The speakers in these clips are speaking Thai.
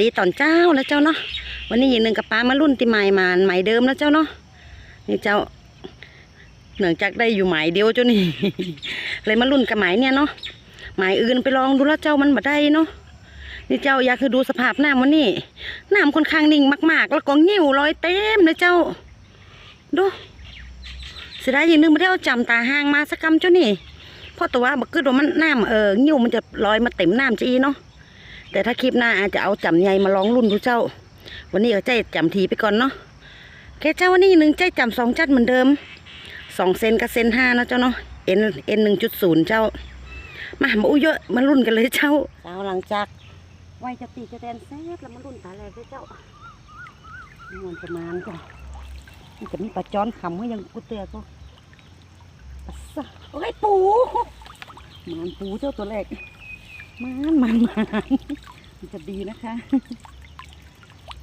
ดีตอนเจ้าแล้วเจ้าเนาะวันนี้ยิงหนึ่งกับป้ามารุ่นติใหม่มาใหม่เดิมแล้วเจ้าเนาะนี่เจ้าเนื่องจากได้อยู่หมายเดียวเจ้านี่เลยมารุ่นกับหมายเนี่ยเนาะหมายอื่นไปลองดูแล้วเจ้ามันบ่ได้เนาะนี่เจ้าอยากคือดูสภาพน้ำวันนี้น้ำค่อนข้างนิ่งมาก ๆ แล้วก็งิ้วลอยเต็มเลยเจ้า ดูเสียดายย่างหนึงไม่ได้เอาจำตาห้างมาสักกำเจ้านี่เพราะตัวบักกึดว่ามันน้ำเอองิ้วมันจะลอยมาเต็มน้ำจีเนาะ แต่ถ้าคลิปหน้าอาจจะเอาจำใหญ่มาลองรุ่นดูเจ้า วันนี้เอาใจจำทีไปก่อนเนาะแค่เจ้าวันนี้หนึ่งใจจำสองจัดเหมือนเดิมสองเซนกับเซนห้านะเจ้าเนาะเอ็นเอ็นหนึ่งจุดศูนย์เจ้า มามาอู้เยอะมารุ่นกันเลยเจ้าเจ้าหลังจากไวจะตีจะแดนเซตแล้วมารุ่นตาแรกเลยเจ้ามันประมาณจ้ะมันจะมีปลาจ้อนขำก็ยังกูเตือก็ปัสสะโอ้ยปูมันปูเจ้าตัวแรก มันมันมันมันจะดีนะคะ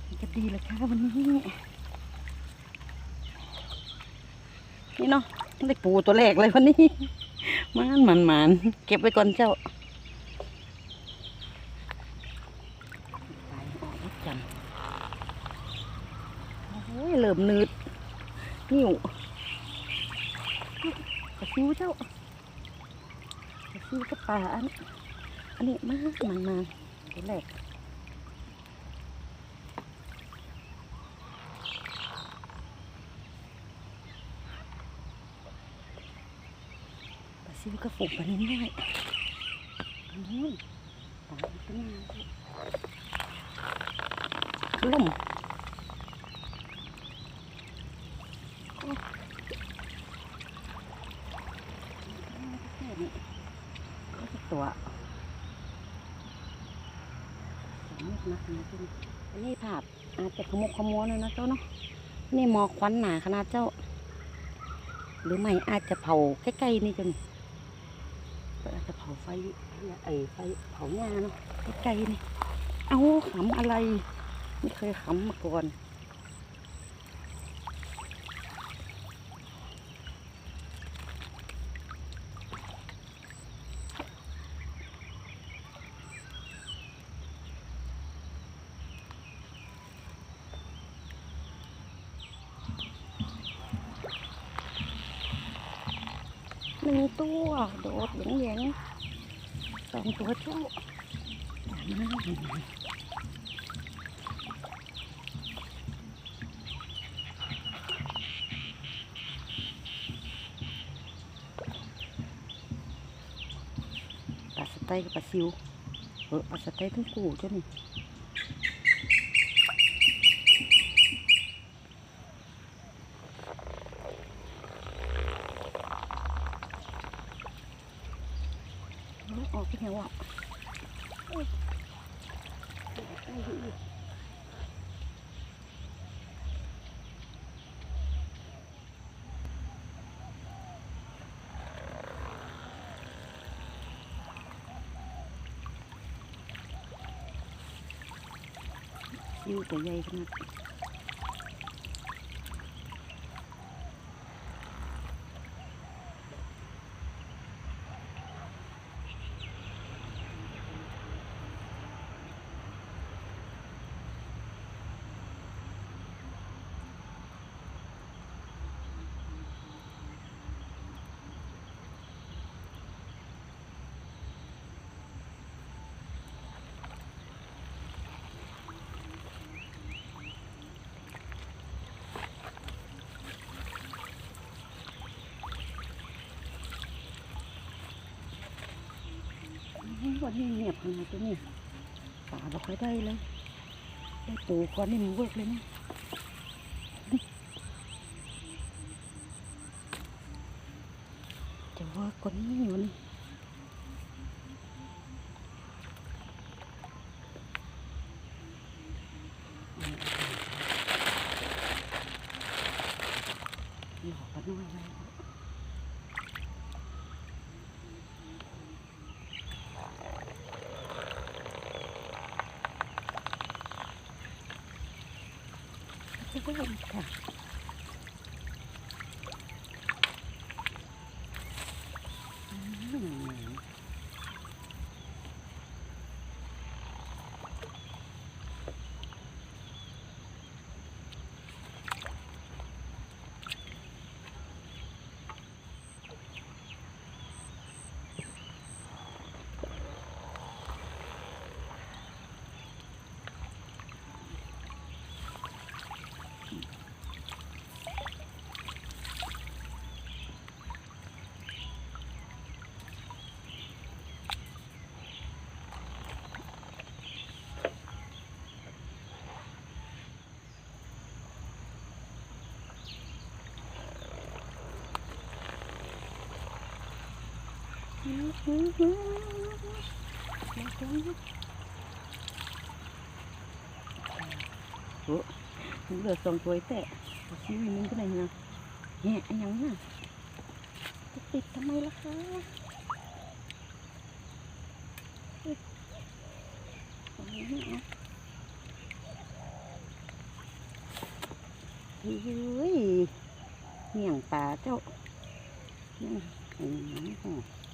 มันจะดีเลยค่ะวันนี้ นี่เนาะได้ปูตัวแรกเลยวันนี้มันมันมันเก็บไว้ก่อนเจ้าเริ่มนืดนิ่วกระซิวเจ้ากระซิวกับปลาอัน อันนี้มากมันมาตัวแรกกระซิวกับฝูงปลานิ่มด้วยอันนู้นปลาตัวนี้ล่มตัวสองเม็ด นะนะจ้าอันนี้ภาพอาจจะขมุกขมัวหน่อยนะเจ้าเนาะนี่หมอกควันหนาขนาดเจ้า หรือไม่อาจจะเผาใกล้ๆนี่จนอาจจะเผาไฟไอ้ไฟเผาหญ้าเนาะใกล้ๆนี่ เอาขำอะไร ไม่เคยขำมาก่อน หนึ่งตัว โดดเหยงๆสองตัวเจ้ามาปลาสไตกับปลาซิวเออปลาสไตทั้งคู่เจ้านี่ อาออกไปแล้วอะโอ้ยได้อยู่อีกซิวตัวใหญ่ขนาด วันนี้เงียบขนาดตัวนี้ป่าบอกค่อยได้เลยได้ปูก่อนนี่มันเวิร์กเลยนะจะเวิร์กกว่านี้อยู่นี่หลอกกันน้อยเลย ได้ค่ะอืม โอ้เหลือสองตัวแต่ชีวิตนึงก็ไหนนะแหะอันยังน่ะจะติดทำไมล่ะคะอุ๊ยเอาไว้นี่เอาเฮ้ยเมี่ยงปลาเจ้าเนี่ยอืมห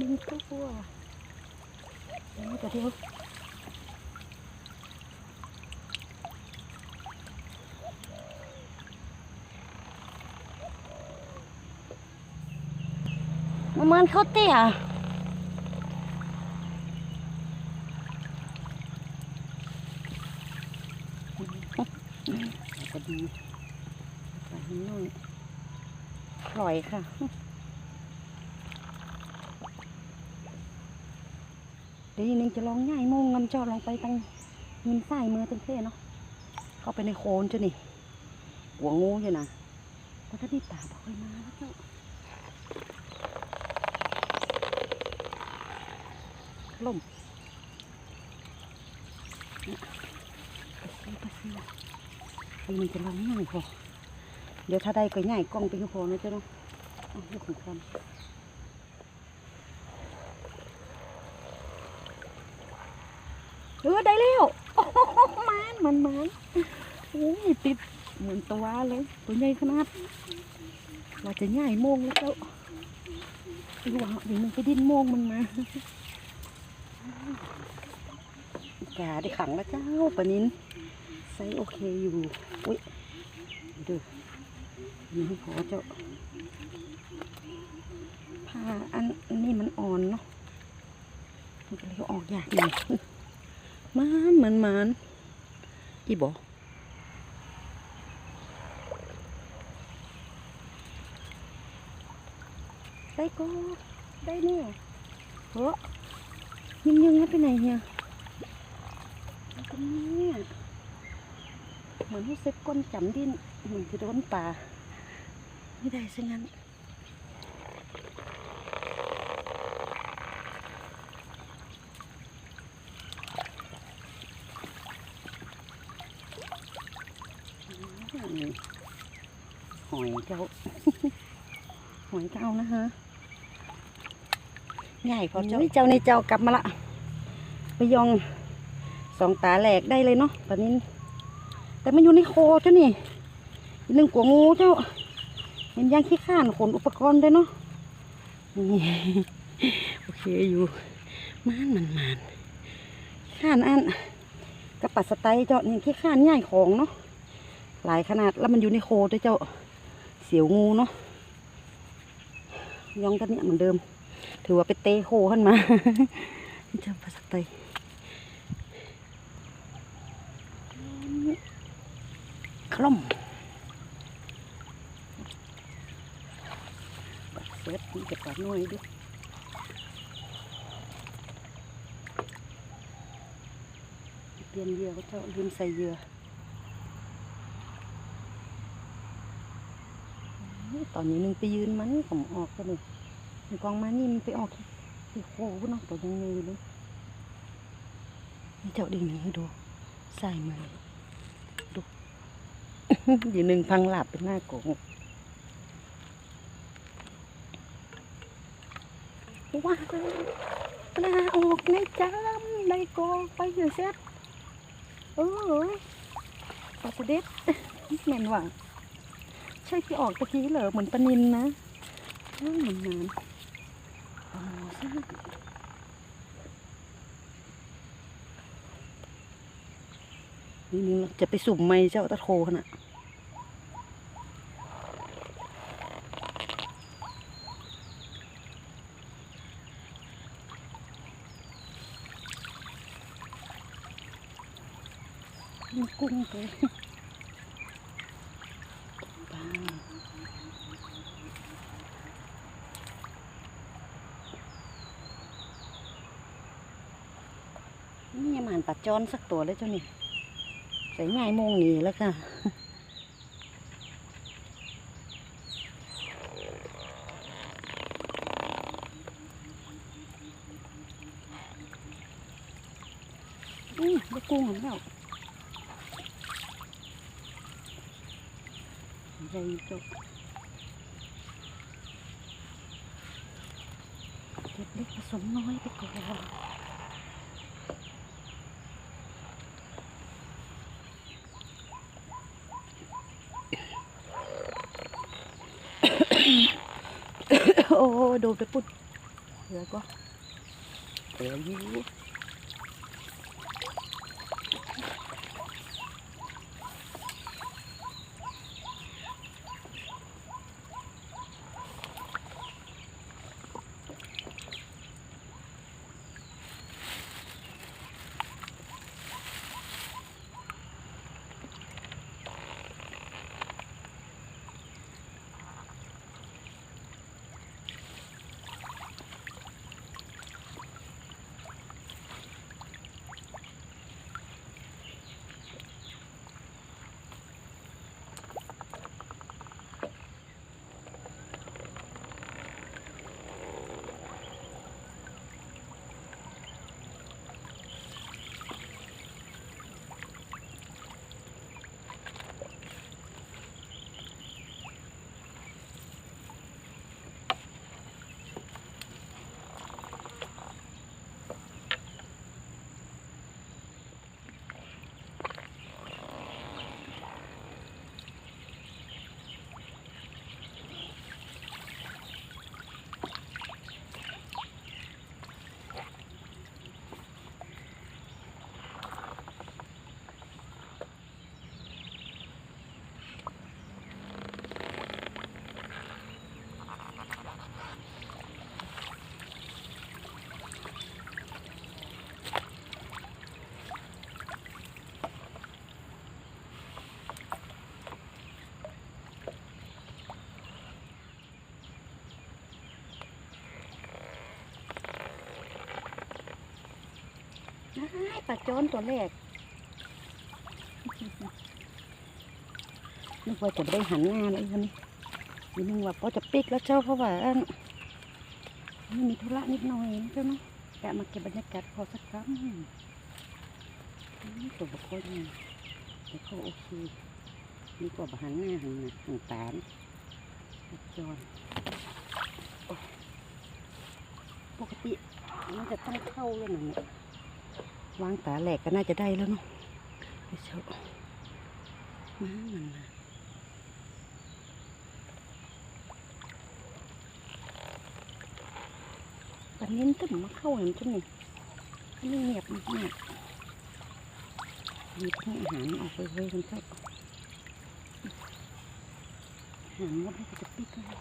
นึ่งตัวนี่กระเดี๋ยวมันเขาเตี้ยก็ดีปลาหินน้อยปล่อยค่ะ ดี๋ยวอีนึงจะลองง่ายโมงงำจอดลองไปตั้งยินใส่มือเต็มเท่เนาะเข้าไปในโคนจ้ะนี่หัวงูอยู่นะแต่ถ้าที่ป่าบ่ค่อยมาแล้วเจ้าล่มเนี่ยไปซื้อไปซื้ออีกนึงจะลองง่ายพอเดี๋ยวถ้าได้ก็ง่ายกล้องไปกับพอนะเจ้าเนาะเอาลูกของคำ เออได้แล้วโอ้โหมันมันมันโอ้ยติดเหมือนตัวเลยตัวใหญ่ขนาดว่าจะใหญ่โมงแล้วเจ้าดูว่าเดี๋ยวมันไปดิ้นโมงมันมากาได้ขังแล้วเจ้าปนินไซส์โอเคอยู่อุ้ยดูนี่พอเจ้าผ้าอันนี้มันอ่อนเนาะมันก็เลยออกยากหน่อยมันมันมันอีบอไก็ได้เนี่ยเฮ้ยังยังไม่ไปไหนเนี่ยตรงนี้เหมือนให้เซ็ตก้นจำดินเหมือนจะโดนป่าไม่ได้ซะงั้นอืมหอยเจ้า หอยเจ้านะฮะ ใหญ่พอเจ้าเจ้าในเจ้ากลับมาละไปยองสองตาแหลกได้เลยเนาะปะนี้ แต่มันอยู่ในโคเจ้านี่หนึ่งกัวงูเจ้า เห็นยังขี้ข้านขนอุปกรณ์ด้วยเนาะนี่โอเคอยู่มานมันมันข้านอันกระปัดสไตล์เจ้านี่ขี้ข้านใหญ่ของเนาะหลายขนาดแล้วมันอยู่ในโคด้วยเจ้าเสียวงูเนาะยองกันเนี่ยเหมือนเดิม ถือว่าไปเตะโคขึ้นมาจ้าภาษาไทยคล่อมเซ็ตนี่จะปัดน้อยด้วยเปลี่ยนเยื่อก็เจ้าลืมใส่เยื่อตอนนี้นึงไปยืนมันผมออกก็เลย กองมานี่มันไปออกที่ที่โค้งเนาะตัวยังไงเลยนี่เจ้าดิ่งหนึ่งให้ดูใส่มาดูอยู่หนึ่งพังหลับเป็นหน้าโกงว้าวปลาออกในจามในกองไปอยู่เซ็ตเออปลาเด็ดแม่นว่ะใช่ที่ออกตะกี้เหรอเหมือนปลานินนะเหมือนน้ำ นี่นึงเราจะไปสุ่มไม่เจ้าตะโคขนาดมีกุ้งตัวปลานี่ยังหมานปัด จอนสักตัวเลยเจ้านี่ใส่ง่ายโมงนี้แล้วค่ะอืมได้กุ้งเหมือนเราใหญ่จบเก็บเล็กผสมน้อยไปก่อน โอ้โดนไปปุ๊ดเหลือก็เหลืออยู่ ปลาโจนตัวแรกนึกว่าจะได้หันหน้าเลยวันนี้นี่นึกว่าพอจะปิกแล้วเจ้าเพราะว่านี่มีธุระนิดหน่อยนะเจ้าเนาะแกมาเก็บบรรยากาศพอสักครั้งตัวบุคคลนี่แต่เขาโอเคดีกว่าหันหน้าหันหน้าหันตานจนโอ้ยปกติมันจะต้องเข้าแล้วนะเนี่ย วางตาแหลกก็น่าจะได้แล้วเนาะไปเชามามันมาปันนี้ตึมมาเข้าเห็นจังนี่อันนี้เงียบมากๆมีทั้งอาหารออกไปเลยกันเจ้าอาหารมดให้ก็จะปิดเลย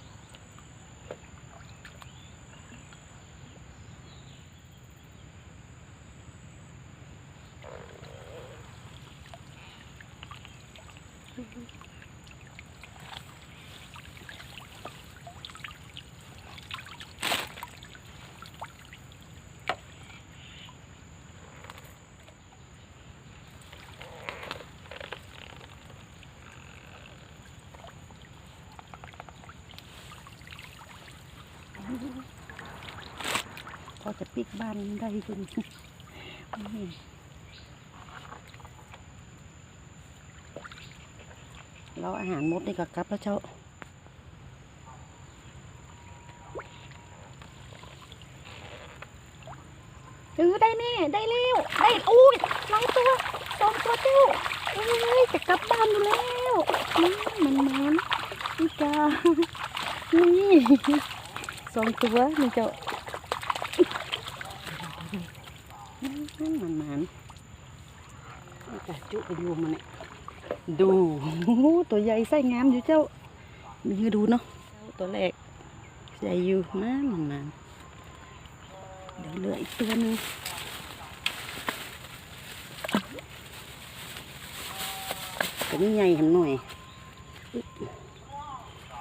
ก็จะปิกบ้านได้ดูนี่เราอาหารมดได้กับกับแล้วเจ้าเออได้แน่ได้เร็วได้อู้ยลองตัวสองตัวเจ้าเอ้ยจะกลับบ้านอยู่แล้วนี่มันมันนี่จ้านี่สองตัวนี่เจ้า ไปอยู่มันเนี่ยดูโอ้ตัวใหญ่ไส้งามอยู่เจ้ามีให้ดูเนาะตัวแรกใหญ่อยู่มันมันมันเดี๋ยวเหลืออีกตัวหนึงตัวนี้ใหญ่หนหน่อย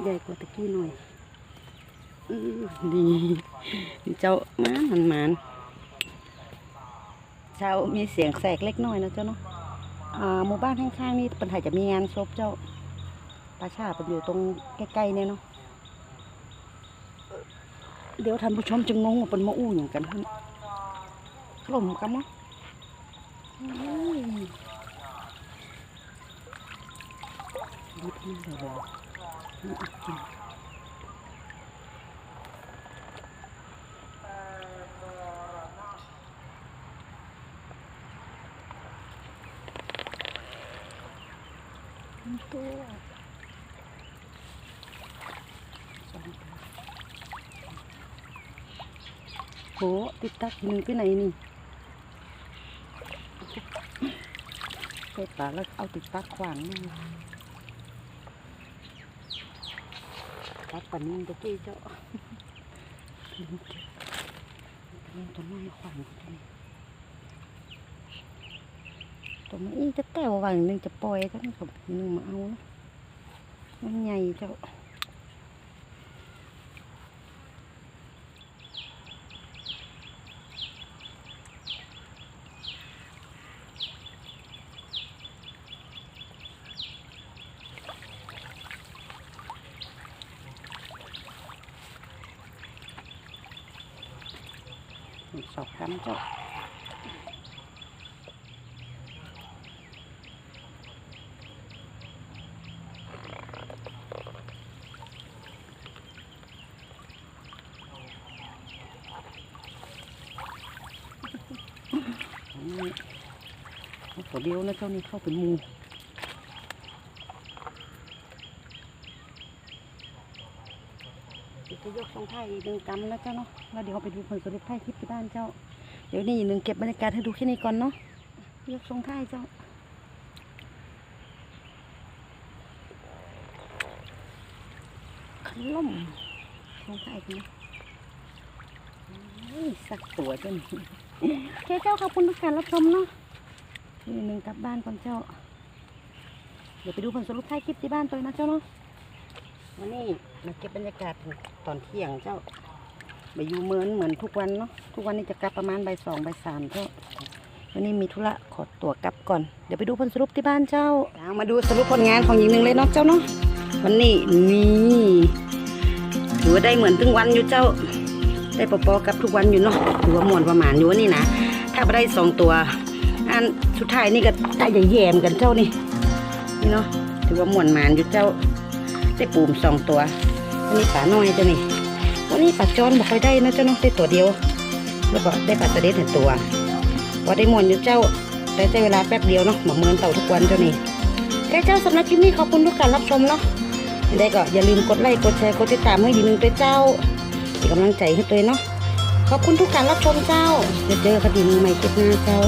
ใหญ่กว่าตะกี้หน่อยดีเจ้ามันมันมันเจ้ามีเสียงแสกเล็กน้อยนะเจ้าเนาะ หมู่บ้านข้างๆนี่ปัญหาจะมีงานศพเจ้าปราชาเป็นอยู่ตรงใกล้ๆเนี่ยเนาะเดี๋ยวท่านผู้ชมจะงงว่าเป็นมาอู้อย่างกันฮะกล่มกันเนาะอุ้ยนิดนึงเดี๋ยบอกนี่อีกที ตัวโหติดตักหนึ่งไปไหนนี่ใส่ปลาแล้วเอาติดตักขวางนี่ตัดปลานิ่มตะกี้เจ้าปลานิ่มตัวน้อยขวัญตั วมันอีจะแต่ว่าวันหนึ่งจะปล่อยท่านกับหนึ่งมาเอานะมันใหญ่เจ้าสอบกันเจ้าอันนี้ เอาตัวเดียวนะเจ้านี่เข้าเป็นมูเรียวจะยกทรงไทยหนึ่งกำแล้วเจ้าเนาะแล้วเดี๋ยวไปดูผลสรุปไทยคลิปที่บ้านเจ้า เดี๋ยวนี้หนึ่งเก็บบรรยากาศให้ดูแค่นี้ก่อนเนาะยกทรงไทยเจ้าขล่มทรงไทยกันะสักตัวเจ้าแค่เจ้าขอบคุณทุกการรับชมเนาะ นี่หนึ่งกลับบ้านก่อนเจ้า เดี๋ยวไปดูผลสรุปไทยคลิปที่บ้านตัวนะเจ้าเนาะวันนี้มาเก็บบรรยากาศตอนเที่ยงเจ้าไปอยู่เหมือนเหมือนทุกวันเนาะทุกวันนี้จะกลับประมาณใบสองใบสามเจ้าวันนี้มีธุระขอตัวกลับก่อนเดี๋ยวไปดูผลสรุปที่บ้านเจ้าเอามาดูสรุปผลงานของหญิงหนึ่งเลยเนาะเจ้าเนาะวันนี้นี่ถือว่าได้เหมือนทุกวันอยู่เจ้า ได้ปอปอกับทุกวันอยู่เนาะถือว่าหมวนประมาณอยู่ว่านี่นะถ้าไปได้สองตัวอัน สุดท้ายนี่ก็ได้ใหญ่แยมกันเจ้านี่ นี่เนาะ ถือว่าหมวนหมานอยู่เจ้า ได้ปูมสองตัว อันนี้ป่าน้อยเจ้านี่ วันนี้ปลาจอนบอกค่อยได้นะเจ้าเนาะได้ตัวเดียว แล้วก็ได้ปลาสะเด็ดหนึ่งตัวพอได้หมวนอยู่เจ้า ได้ใช้เวลาแป๊บเดียวเนาะหมือนเมินเต่าทุกวันเจ้านี่แค่เจ้าสำหรับคลิปนี้ขอบคุณทุกการรับชมเนาะได้ก็อย่าลืมกดไลค์กดแชร์กดติดตามให้ดีนึงด้วยเจ้าเป็นกำลังใจให้ตัวเองเนาะขอบคุณทุกการรับชมเจ้าเดี๋ยวเจอคดีใหม่คลิปหน้าเจ้า